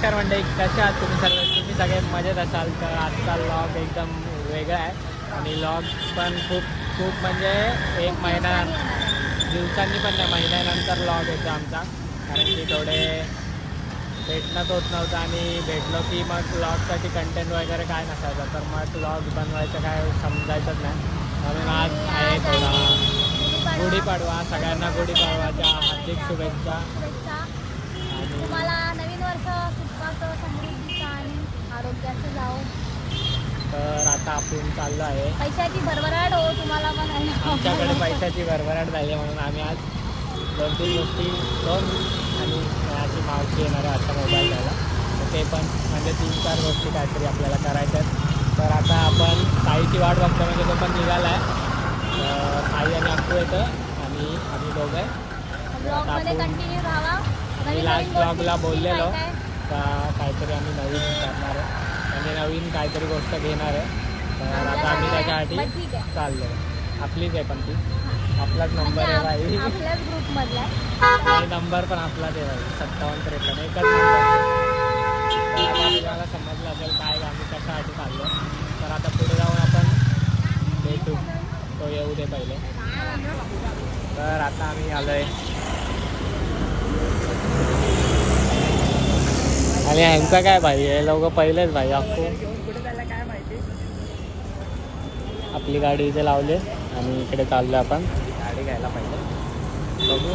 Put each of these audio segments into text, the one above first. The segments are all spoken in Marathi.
नमस्कार मंडळी कशा आहात तुम्ही सर्व? तुम्ही सगळे मजेत असाल तर आजचा लॉग एकदम वेगळा आहे आणि लॉग पण खूप खूप म्हणजे एक महिना दिवसांनी पण नाही महिन्यानंतर लॉग येतो आमचा. कारण की थोडे भेटणंच होत नव्हतं आणि भेटलो की मग लॉगसाठी कंटेंट वगैरे काय नसायचं. तर मग लॉग बनवायचं काय समजायचंच नाही. म्हणून आज आहे थोडा गुढीपाडवा सगळ्यांना गुढीपाडवाच्या हार्दिक शुभेच्छा शुभेच्छा आणि तुम्हाला नवीन वर्ष सुखाचं समृद्धीचं आणि तर आता आपण चाललो आहे. पैशाची भरभराट हो तुम्हाला पण. आमच्याकडे पैशाची भरभराट झाली म्हणून आम्ही आज दोन तीन गोष्टी दोन आणि माझी मावशी येणार आहे आता मोबाईल घ्यायला. तर ते पण म्हणजे तीन चार गोष्टी काहीतरी आपल्याला करायच्या तर आता आपण साईची वाट बघतो म्हणजे तो पण निघाला आहे साई आणि अक्कू येतं आणि आम्ही दोघं आहे. लास्ट ब्लॉगला बोललेलो. का काहीतरी आम्ही नवीन करणार आहे. म्हणजे नवीन काहीतरी गोष्ट घेणार आहे. तर आता आम्ही त्याच्यासाठी. चाललो आहे. आपलीच आहे पण ती. आपलाच नंबर आहे बाई आपल्याच ग्रुपमधला. आणि नंबर पण आपलाच आहे बाई सत्तावन्न त्रेपन्न एकच नंबर तुम्हाला समजलं असेल काय आम्ही कशासाठी चाललो. तर आता पुढे जाऊन आपण भेटू. तो येऊ दे पहिले. तर आता आम्ही आलो आहे आणि ह्यांचं काय भाई हे लोक पहिलेच भाई अक्कू आपली गाडी इथे लावली आणि इकडे चाललो आपण. गाडी घ्यायला पाहिजे. बघू.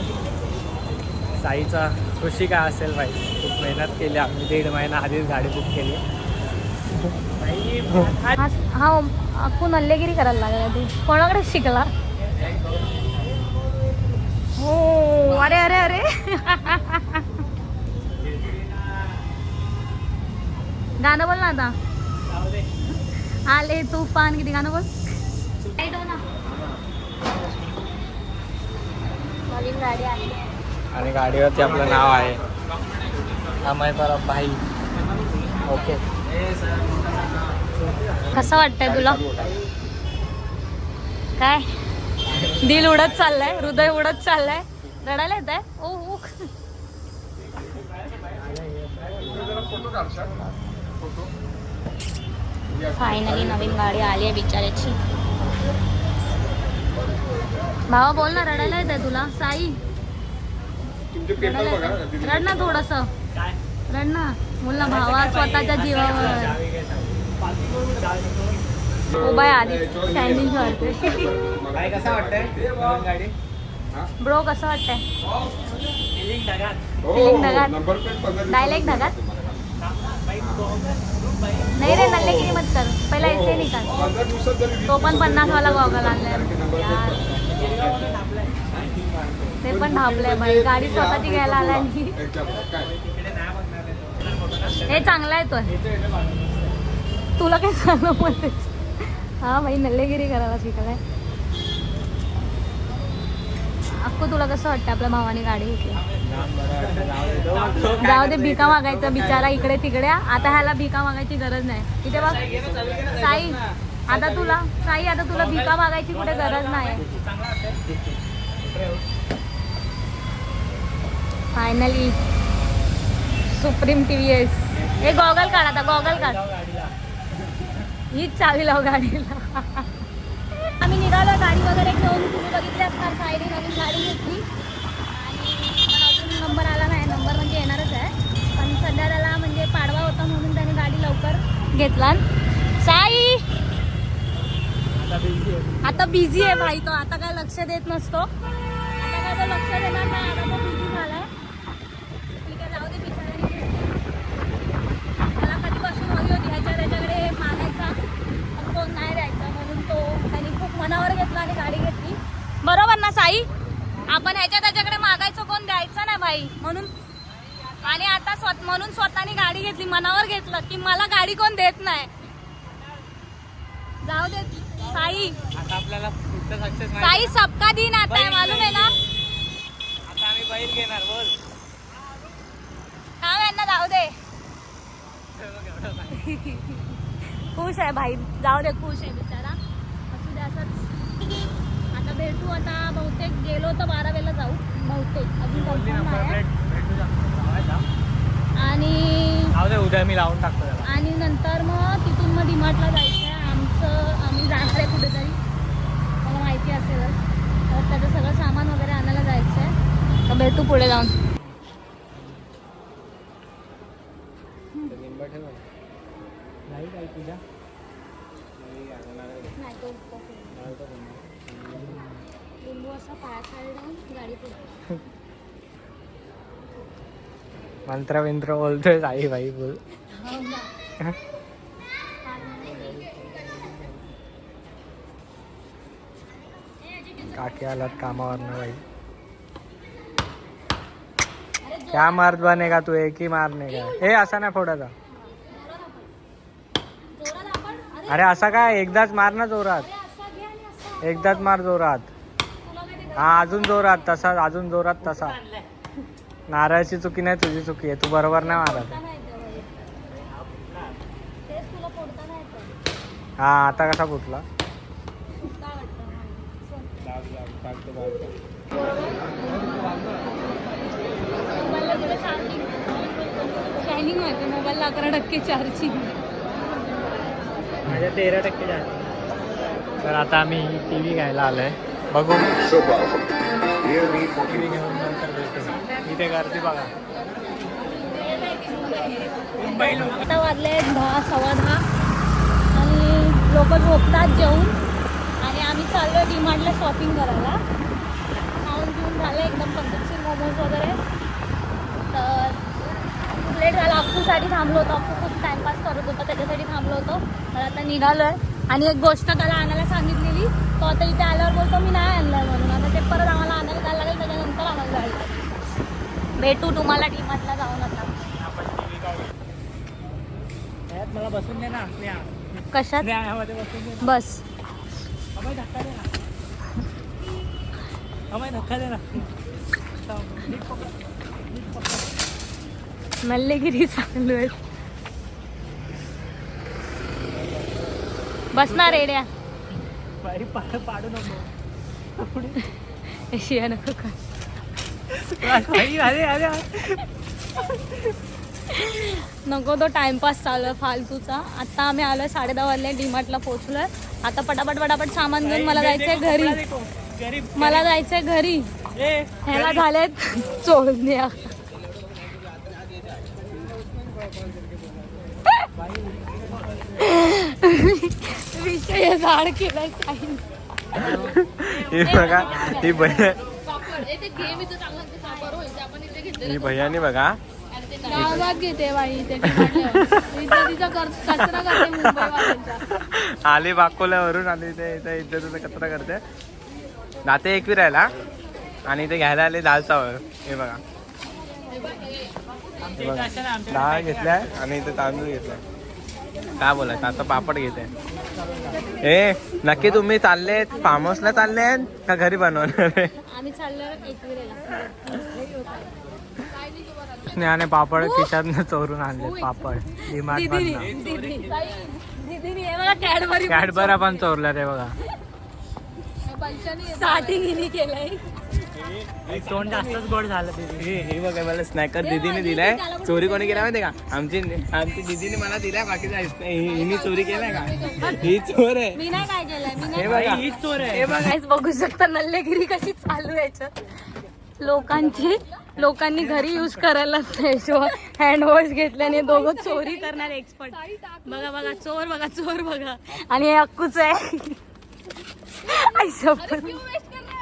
साईचा खुशी काय असेल भाई? खूप मेहनत केली. आम्ही दीड महिना आधीच गाडी बुक केली. हा आपण हल्लेगिरी करायला लागला ती कोणाकडे शिकला? हो अरे अरे अरे. गाणं बोल ना आता. आले. तुफान किती गाणं बोल. नवीन गाडी आली. आणि गाडीवरती आपलं नाव आहे. अमय परब भाई. ओके. कसं वाटतंय तुला? काय? दिल उडत चाललंय हृदय उडत चाललंय. रडायला येत आहे ओ. फायनली नवीन गाडी आली आहे बिचाऱ्याची. भावा बोल ना रडायला येत आहे तुला. साई? रड ना थोडस. रड ना. बोल ना भावा स्वतःच्या जीवावर. आधी करते काय कसं वाटतंय? गाडी? ब्रो कसं वाटतंय? हो, ढगात. नाही रे नल्ले किती मत कर. पहिला इथे निकाल तो पण पन्नास वाला गॉगल आणलाय. ते पण ढापलंय बाई गाडी स्वतःची घ्यायला आला हे चांगला आहे तो. तुला काय सांगू पण हा बाई नल्लेगिरी करायला शिकलाय. अक्कू तुला कसं वाटतं आपल्या भावाने गाडी घेतली? जाऊ दे भिका मागायचं बिचारा इकडे तिकडे. आता ह्याला भिका मागायची गरज नाही. इथे बघ. साई आता तुला साई आता तुला भिका मागायची कुठे गरज नाही. Finally supreme T V S हे गॉगल काढ आता गॉगल काढ. हीच चावी लाव गाडीला. आम्ही निघालो गाडी वगैरे घेऊन. तुम्ही बघितली असणार सायरी नवीन गाडी घेतली. आणि पण अजून नंबर आला नाही. नंबर म्हणजे येणारच आहे. पण सध्या त्याला म्हणजे पाडवा होता म्हणून त्याने गाडी लवकर घेतला. साई! आता बिझी आहे भाई तो. आता काय लक्ष देत नसतो. आता काय तो लक्ष देणार नाही. आता तो बिझी झालाय. ठीक आहे जाऊ दे बिचारी घेतली. त्याला कधीपासून हवी होती ह्याच्या त्याच्याकडे मागायचा. पण कोण नाही द्यायचा. म्हणून तो त्यांनी खूप मनावर घेतला आणि गाडी घेतली. बरोबर ना साई? आपण ह्याच्या त्याच्याकडे मागायचं कोण द्यायचं नाही भाई? म्हणून आणि आता स्वत म्हणून स्वतःने गाडी घेतली मनावर घेतलं की मला गाडी कोण देत नाही. जाऊ दे साई. आता आपल्याला पुढचं सक्सेस साई सबका दिन आता है मालूम है ना? आता आम्ही बैल घेणार बोल. काम यांना जाऊ दे. खुश आहे भाई जाऊ दे खुश आहे बिचारा. असू दे असंच. आता भेटू आता बहुतेक गेलो तर बारा वेळेला जाऊ बहुतेक अजून बोलली confirm नंबर नाही आहे. प्लेट भेटू शकतो लावायला. आणि जाऊ दे उद्या मी लावून टाकतो त्याला. आणि नंतर मग तिथून मग डीमार्टला जायचं आहे. आमचं आम्ही जाणार आहे कुठेतरी. मला माहिती असेलच. तर त्याचं सगळं सामान वगैरे आणायला जायचं आहे. तर भेटू पुढे जाऊन. नाही काय तुझ्या? लिंबू असा लावून गाडी पुढे मंत्र विंत्र बोलतोय आई भाई बोल. काकी आलात कामावरनं बाई. क्या मार्द बनेगा तू एक ही मारने का हे असा नाही फोडायचा अरे असा काय एकदाच मार ना जोरात. एकदाच मार जोरात. हा अजून जोरात तसा अजून जोरात तसा. नारळाची चुकी नाही तुझी चुकी आहे. तू बरोबर नाही येत. हा आता कसा फुटला? मोबाईलला थोडं चार्जिंग शायनिंग होते मोबाईलला अकरा टक्के चार्जिंग माझ्या तेरा टक्के तर आता आम्ही टी व्ही घ्यायला आलोय. बघू. इथे गर्दी बघा. आता वाजले दहा सव्वा दहा. आणि लोक झोपतात जेवून. आणि आम्ही चाललो आहे डीमार्टला शॉपिंग करायला. खाऊन पिऊन झालं एकदम पद्धतशीर मोमोज वगैरे. तर लेट झाला. अप्पूसाठी थांबलो होतो. अप्पू खूप टाइमपास करत होता त्याच्यासाठी थांबलो होतो. तर आता निघालो आहे आणि एक गोष्ट त्याला आणायला सांगितलेली तो आता इथे आल्यावर बोलतो मी नाही आणलं म्हणून. आता ते परत आम्हाला आणायला जायला लागेल त्याच्यानंतर आम्हाला लागेल. भेटू तुम्हाला डीमार्टला जाऊन आता. मला बसून दे ना कशात? बस. धक्का दे ना. मल्लेगिरी चालू आहे. बस ना रेड्या पाड नको शिया नको का नको तो टाइमपास चालू आहे फालतूचा आता आम्ही आलोय साडे दहा वाजले डीमार्टला पोहोचलोय आता पटापट पटापट सामान घेऊन मला जायचंय घरी मला जायचंय घरी ह्याला झालेत चोळण्या विषय झाड केलाय ही बघा ही भैया ही भैयानी बघा. गावात घेते बाई ते कचरा करते आली बाकोल्यावरून आली ते इथे इज्जतीचा कचरा करते. नाते एकवी राहिला आणि इथे घ्यायला आले दाल हे हे बघा. डाळ घेतलाय आणि इथे तांदूळ घेतलाय काय बोलायचं? आता पापड घेते. ए नक्की तुम्ही चालले फार्म हाऊसला चालले का घरी बनवणार स्नेहाने पापड खिशातनं चोरून आणले पापड. डिमार्ट हे बघा कॅडबरी कॅडबरा पण चोरल्या ते बघा. स्टार्टिंग केलंय. तोंड जास्तच गोड झालं हे हे बघा मला स्नॅकर दीदीने दिलाय. चोरी कोणी केला माहिती का? आमची आमची दीदीने मला दिलाय बाकीचा हिने चोरी केलाय का? ही चोर आहे. मी नाही काय केलंय मी हे बघा. ही चोर आहे. हे बघा. बघू शकता नल्लेगिरी कशी चालू आहे याच्यात. लोकांची लोकांनी घरी युज करायला हँड वॉश घेतल्याने दोघं चोरी करणार एक्सपर्ट बघा बघा चोर बघा चोर बघा. आणि हे अक्कूच आहे. आई.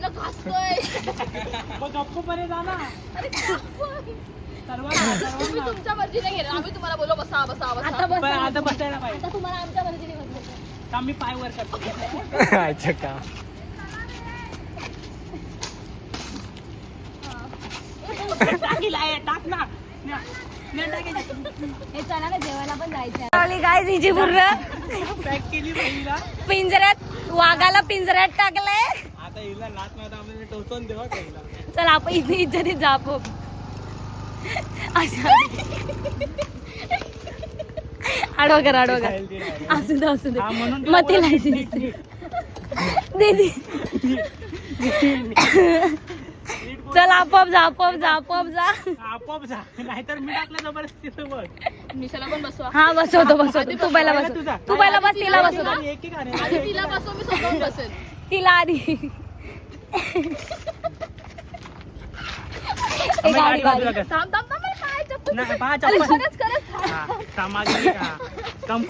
पाठीला घासतोय अरे तुम्ही तुमच्या मर्जीने गेले. आम्ही तुम्हाला बोलो बसा बसा बसा. आता आता बसायला पाहिजे. आता तुम्हाला आमच्या मर्जीने बसले. मी पाय वर करतो. अच्छा का? टाक ना. हे चला ना जेवायला पण जायचं काय हिची पूर्ण पॅक केली बहिणीला पिंजऱ्यात वाघाला पिंजऱ्यात टाकलंय. चल आपण इथे इज्जतीत जापो. आडवा कर आडवा कर. असू दे असू दे. हा, म्हणून मग तिला दीदी चल आपोआप जा आपोआप जा आपोआप जा. आपोआप जा. नाहीतर मी टाकलं जबरदस्ती सोबत मिशाला पण बसवा. हा बसवतो बसवतो. तू पहिला बस तुझा. तू पहिला बस तिला बसवतो एक एक आणि तिला बसव मी स्वतःहून बसेल. तिला आधी ए, गाडी, गाडी. थांब थांब थांब मला पाय चप्पल. अरे. खरंच खरंच कम